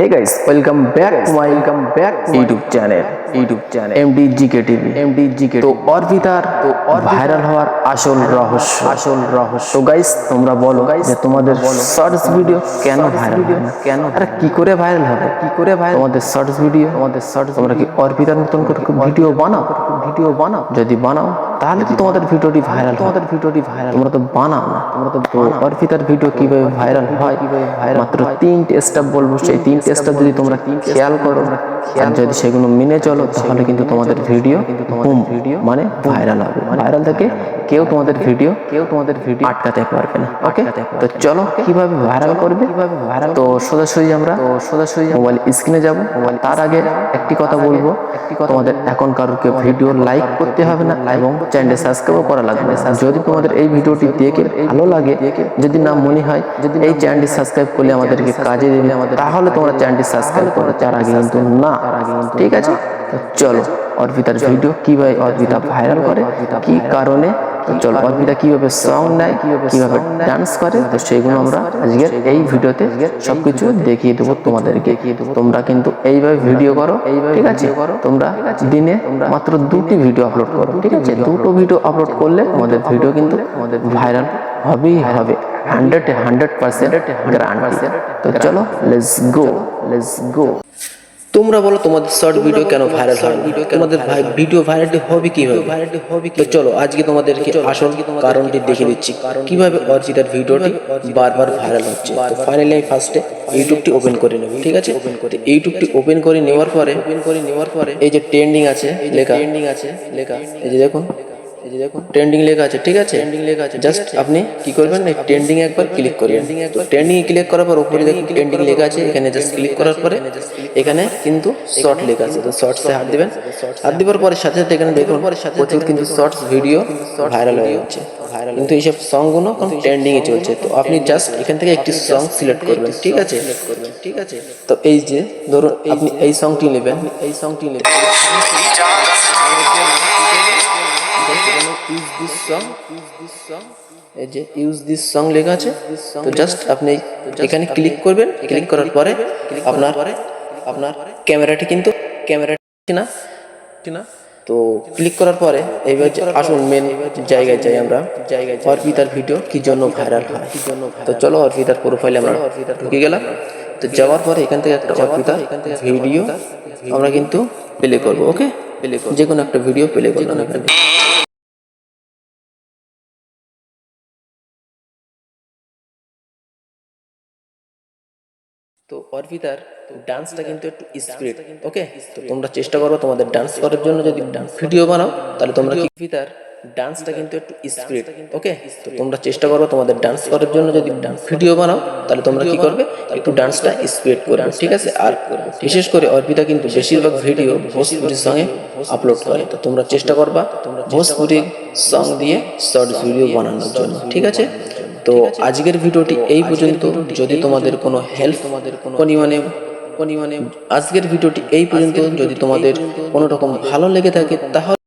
Hey guys welcome back welcome back YouTube channel YouTube channel MD GK TV MD GK তো অর্পিতার তো viral হওয়ার আসল রহস্য। আসল রহস্য। তো গাইস তোমরা বলো গাইস যে তোমাদের শর্টস ভিডিও কেন ভাইরাল হয় না? কেন আরে কি করে ভাইরাল হবে? কি করে ভাইরাল তোমাদের শর্টস ভিডিও তোমাদের শর্টস তোমরা কি অর্পিতার মতন করে ভিডিও বানাও? ভিডিও বানাও? যদি বানাও তাহলে তো তোমাদের ভিডিওটি ভাইরাল তোমাদের ভিডিওটি ভাইরাল তোমরা তো বানাও না। তোমরা তো অর্পিতার ভিডিও কীভাবে ভাইরাল হয়? কীভাবে ভাইরাল মাত্র তিনটে স্টেপ বলব। সেই তিনটে স্টেপ যদি তোমরা খেয়াল করো আর যদি সেগুলো মেনে চলো তাহলে কিন্তু তোমাদের ভিডিও ভিডিও মানে ভাইরাল হবে। ভাইরাল থেকে কেউ তোমাদের ভিডিও কেউ তোমাদের ভিডিও আটকাতে পারবে না ওকে তো চলো কীভাবে ভাইরাল করবে? কীভাবে ভাইরাল তো সোজাসুজি আমরা তো সোজাসুজি মোবাইল স্ক্রিনে যাব। মোবাইল তার আগে একটি কথা বলব। একটি কথা তোমাদের এখন কারোরকে ভিডিও লাইক করতে হবে না এবং চ্যানেল সাবস্ক্রাইব করা লাগবে যদি তোমাদের এই ভিডিওটি দেখে ভালো লাগে যদি না মনে হয় যদি এই চ্যানেলটি সাবস্ক্রাইব করলে আমাদেরকে কাজে দেবে আমাদের তাহলে তোমরা চ্যানেলটি সাবস্ক্রাইব করো তার আগে কিন্তু না ঠিক আছে? চলো, অর্পিতার ভিডিও কীভাবে অর্পিতা ভাইরাল করে, কি কারণে চলো, অর্পিতা কীভাবে সং নেয়, কীভাবে ডান্স করে, তো সেগুলো আমরা আজকের এই ভিডিওতে সবকিছু দেখিয়ে দেবো তোমাদেরকে। তোমরা কিন্তু এইভাবে ভিডিও করো, ঠিক আছে? তোমরা দিনে মাত্র দুটি ভিডিও আপলোড করো, ঠিক আছে? দুটো ভিডিও আপলোড করলে আমাদের ভিডিও কিন্তু আমাদের ভাইরাল হবেই হবে। হান্ড্রেড হান্ড্রেড পার্সেন্ট গ্যারান্টি তো চলো লেটস গো লেটস গো তোমরা বলো তোমাদের শর্ট ভিডিও কেন ভাইরাল হয়? তোমাদের ভাই- ভিডিও ভাইরালটি হবে কীভাবে? ভাইরালটি হবে তো চলো আজকে তোমাদেরকে আসল কারণটি দেখে দিচ্ছি। কীভাবে অর্জিতার ভিডিওটি বারবার ভাইরাল হচ্ছে? তো ফাইনালি আমি ফার্স্টে ইউটিউবটি ওপেন করে নেব ঠিক আছে? তো ইউটিউবটি ওপেন করে নেওয়ার পরে ওপেন করে নেওয়ার পরে এই যে ট্রেন্ডিং আছে লেখা। ট্রেন্ডিং আছে লেখা। এই যে দেখুন এই যে দেখুন ট্রেন্ডিং লেখা আছে ঠিক আছে? ট্রেন্ডিং লেখা আছে জাস্ট আপনি কি করবেন এই ট্রেন্ডিং একবার ক্লিক করবেন ট্রেন্ডিং ক্লিক করার পর উপরে দেখুন ট্রেন্ডিং লেখা আছে এখানে জাস্ট ক্লিক করার পরে এখানে কিন্তু শর্ট লেখা আছে তো শর্টসে হাত দিবেন। হাত দিবার পরে সাথে সাথে এখানে দেখুন প্রচুর কিন্তু শর্টস ভিডিও ভাইরাল হয়ে যাচ্ছে। ভাইরাল কিন্তু এইসব সংগুলো এখন ট্রেন্ডিং এ চলছে তো আপনি জাস্ট এখান থেকে একটি সং সিলেক্ট করবেন ঠিক আছে? করবেন ঠিক আছে? তো এই যে ধরুন আপনি এই সংটি নেবেন। এই সংটি নেবেন। ইউজ দিস সং এই যে ইউজ দিস সং লেখা আছে জাস্ট আপনি এখানে ক্লিক করবেন। ক্লিক করার পরে আপনার আপনার ক্যামেরাটি কিন্তু না না। তো ক্লিক করার পরে মেন জায়গায় যাই আমরা। জায়গায় অর্পিতার ভিডিও কি জন্য ভাইরাল হয়। জন্য তো চলো অর্পিতার প্রোফাইলে আমরা ঢুকে গেলাম। তো যাওয়ার পরে এখান থেকে একটা অর্পিতা ভিডিও আমরা কিন্তু প্লে করব ওকে প্লে যে কোনো একটা ভিডিও প্লে করলাম তো অর্পিতার ডান্সটা কিন্তু একটু স্পিড ওকে তো তোমরা চেষ্টা করো তোমাদের ডান্স করার জন্য যদি ভিডিও বানাও তাহলে তোমরা কি অর্পিতার ডান্সটা কিন্তু একটু স্পিড ওকে তো তোমরা চেষ্টা করো তোমাদের ডান্স করার জন্য যদি ভিডিও বানাও তাহলে তোমরা কি করবে? একটু ডান্সটা স্পিড করবে ঠিক আছে? আর বিশেষ করে অর্পিতা কিন্তু বেশিরভাগ ভিডিও ভোজপুরির সঙ্গে আপলোড করে। তো তোমরা চেষ্টা করবা তোমরা ভোজপুরি সং দিয়ে শর্ট ভিডিও বানানোর জন্য ঠিক আছে? তো আজকের ভিডিওটি এই পর্যন্ত। যদি তোমাদের কোনো হেল্প তোমাদের কোনো পরিমাণে পরিমাণে আজকের ভিডিওটি এই পর্যন্ত। যদি তোমাদের কোনো রকম ভালো লেগে থাকে তাহলে